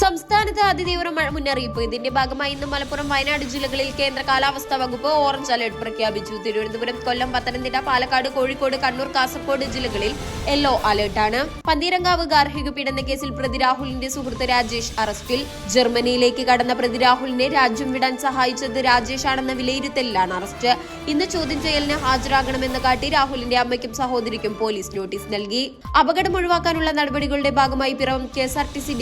സംസ്ഥാനത്ത് അതിതീവ്ര മഴ മുന്നറിയിപ്പ്. ഇതിന്റെ ഭാഗമായി ഇന്ന് മലപ്പുറം വയനാട് ജില്ലകളിൽ കേന്ദ്ര കാലാവസ്ഥാ വകുപ്പ് ഓറഞ്ച് അലർട്ട് പ്രഖ്യാപിച്ചു. തിരുവനന്തപുരം കൊല്ലം പത്തനംതിട്ട പാലക്കാട് കോഴിക്കോട് കണ്ണൂർ കാസർഗോഡ് ജില്ലകളിൽ യെല്ലോ അലർട്ടാണ്. പന്തീരങ്കാവ് ഗാർഹിക പീഡന കേസിൽ പ്രതി രാഹുലിന്റെ സുഹൃത്ത് രാജേഷ് അറസ്റ്റിൽ. ജർമ്മനിയിലേക്ക് കടന്ന പ്രതി രാഹുലിനെ രാജ്യം വിടാൻ സഹായിച്ചത് രാജേഷ് ആണെന്ന വിലയിരുത്തലിലാണ് അറസ്റ്റ്. ഇന്ന് ചോദ്യം ചെയ്യലിന് ഹാജരാകണമെന്ന് കാട്ടി രാഹുലിന്റെ അമ്മയ്ക്കും സഹോദരിക്കും പോലീസ് നോട്ടീസ് നൽകി. അപകടം ഒഴിവാക്കാനുള്ള നടപടികളുടെ ഭാഗമായി പിറവം കെ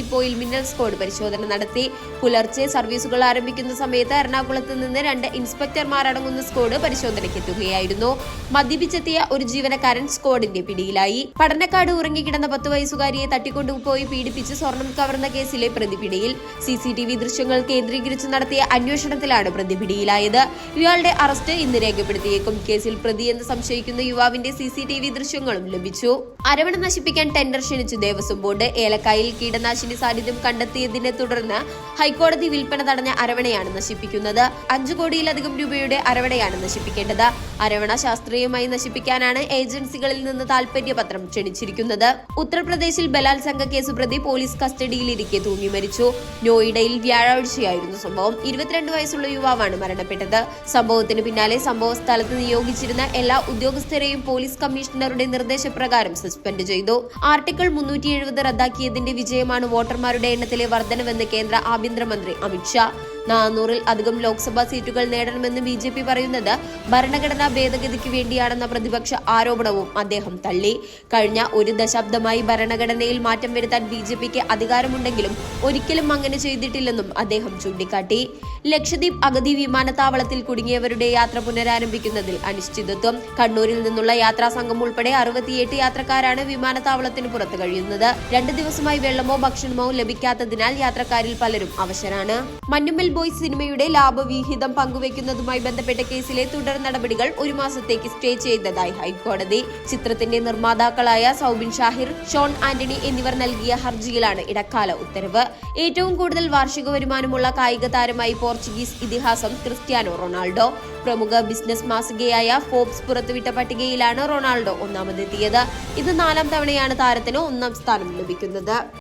ഡിപ്പോയിൽ മിന്നൽ സ്ക്വാഡ് പരിശോധന നടത്തി. പുലർച്ചെ സർവീസുകൾ ആരംഭിക്കുന്ന സമയത്ത് എറണാകുളത്ത് നിന്ന് രണ്ട് ഇൻസ്പെക്ടർമാർ അടങ്ങുന്ന സ്കോഡ് പരിശോധനയ്ക്ക് എത്തുകയായിരുന്നു. മദ്യപിച്ചെത്തിയ ഒരു ജീവനക്കാരൻ സ്ക്വാഡിന്റെ പിടിയിലായി. പഠനക്കാട് ഉറങ്ങിക്കിടന്ന പത്ത് വയസ്സുകാരിയെ തട്ടിക്കൊണ്ടുപോയി പീഡിപ്പിച്ച് സ്വർണം കവർന്ന കേസിലെ പ്രതിപിടിയിൽ. സി സി ടി വി ദൃശ്യങ്ങൾ കേന്ദ്രീകരിച്ച് നടത്തിയ അന്വേഷണത്തിലാണ് പ്രതിപിടിയിലായത്. ഇയാളുടെ അറസ്റ്റ് ഇന്ന് രേഖപ്പെടുത്തിയേക്കും. കേസിൽ പ്രതി എന്ന് സംശയിക്കുന്ന യുവാവിന്റെ സി സി ടി വി ദൃശ്യങ്ങളും ലഭിച്ചു. അരവണ നശിപ്പിക്കാൻ ടെൻഡർ ക്ഷണിച്ചു ദേവസ്വം ബോർഡ്. ഏലക്കായിൽ കീടനാശിനി സാന്നിധ്യം കണ്ടെത്തിയതിനെ തുടർന്ന് ഹൈക്കോടതി വിൽപ്പന തടഞ്ഞ അരവണയാണ് നശിപ്പിക്കുന്നത്. അഞ്ചു കോടിയിലധികം രൂപയുടെ അരവണയാണ് നശിപ്പിക്കേണ്ടത്. അരവണ ശാസ്ത്രീയമായി നശിപ്പിക്കാനാണ് ഏജൻസികളിൽ നിന്ന് താൽപര്യപത്രം ക്ഷണിച്ചിരിക്കുന്നത്. ഉത്തർപ്രദേശിൽ ബലാത്സംഗ കേസ് പ്രതി പോലീസ് കസ്റ്റഡിയിലിരിക്കെ തൂങ്ങി മരിച്ചു നോയിഡയിൽ വ്യാഴാഴ്ചയായിരുന്നു സംഭവം. ഇരുപത്തിരണ്ട് വയസ്സുള്ള യുവാവാണ് മരണപ്പെട്ടത്. സംഭവത്തിന് പിന്നാലെ സംഭവ സ്ഥലത്ത് നിയോഗിച്ചിരുന്ന എല്ലാ ഉദ്യോഗസ്ഥരെയും പോലീസ് കമ്മീഷണറുടെ നിർദ്ദേശപ്രകാരം സസ്പെൻഡ് ചെയ്തു. ആർട്ടിക്കിൾ മുന്നൂറ്റി എഴുപത് റദ്ദാക്കിയതിന്റെ വിജയമാണ് വോട്ടർമാരുടെ എണ്ണത്തിലെ വർധനവെന്ന് കേന്ദ്ര ആഭ്യന്തരമന്ത്രി അമിത്ഷാ. നാനൂറിൽ അധികം ലോക്സഭാ സീറ്റുകൾ നേടണമെന്ന് ബി ജെ പി പറയുന്നത് ഭരണഘടനാ ഭേദഗതിക്ക് വേണ്ടിയാണെന്ന പ്രതിപക്ഷ ആരോപണവും അദ്ദേഹം തള്ളി. കഴിഞ്ഞ ഒരു ദശാബ്ദമായി ഭരണഘടനയിൽ മാറ്റം വരുത്താൻ ബി ജെ പിക്ക് അധികാരമുണ്ടെങ്കിലും ഒരിക്കലും അങ്ങനെ ചെയ്തിട്ടില്ലെന്നും അദ്ദേഹം ചൂണ്ടിക്കാട്ടി. ലക്ഷദ്വീപ് അഗതി വിമാനത്താവളത്തിൽ കുടുങ്ങിയവരുടെ യാത്ര പുനരാരംഭിക്കുന്നതിൽ അനിശ്ചിതത്വം. കണ്ണൂരിൽ നിന്നുള്ള യാത്രാ സംഘം ഉൾപ്പെടെ അറുപത്തിയെട്ട് യാത്രക്കാരാണ് വിമാനത്താവളത്തിന് പുറത്ത് കഴിയുന്നത്. രണ്ട് ദിവസമായി വെള്ളമോ ഭക്ഷണമോ ലഭിക്കാത്തതിനാൽ യാത്രക്കാരിൽ പലരും അവശരാണ്. മഞ്ഞുമ്മൽ ബോയ്സ് സിനിമയുടെ ലാഭവിഹിതം പങ്കുവെക്കുന്നതുമായി ബന്ധപ്പെട്ട കേസിലെ തുടർ നടപടികൾ ഒരു മാസത്തേക്ക് സ്റ്റേ ചെയ്തതായി ഹൈക്കോടതി. ചിത്രത്തിന്റെ നിർമ്മാതാക്കളായ സൗബിൻ ഷാഹിർ ഷോൺ ആന്റണി എന്നിവർ നൽകിയ ഹർജിയിലാണ് ഇടക്കാല ഉത്തരവ്. ഏറ്റവും കൂടുതൽ വാർഷിക വരുമാനമുള്ള കായിക താരമായി പോർച്ചുഗീസ് ഇതിഹാസം ക്രിസ്ത്യാനോ റൊണാൾഡോ. പ്രമുഖ ബിസിനസ് മാസികയായ ഫോബ്സ് പുറത്തുവിട്ട പട്ടികയിലാണ് റൊണാൾഡോ ഒന്നാമതെത്തിയത്. ഇത് നാലാം തവണയാണ് താരത്തിന് ഒന്നാം സ്ഥാനം ലഭിക്കുന്നത്.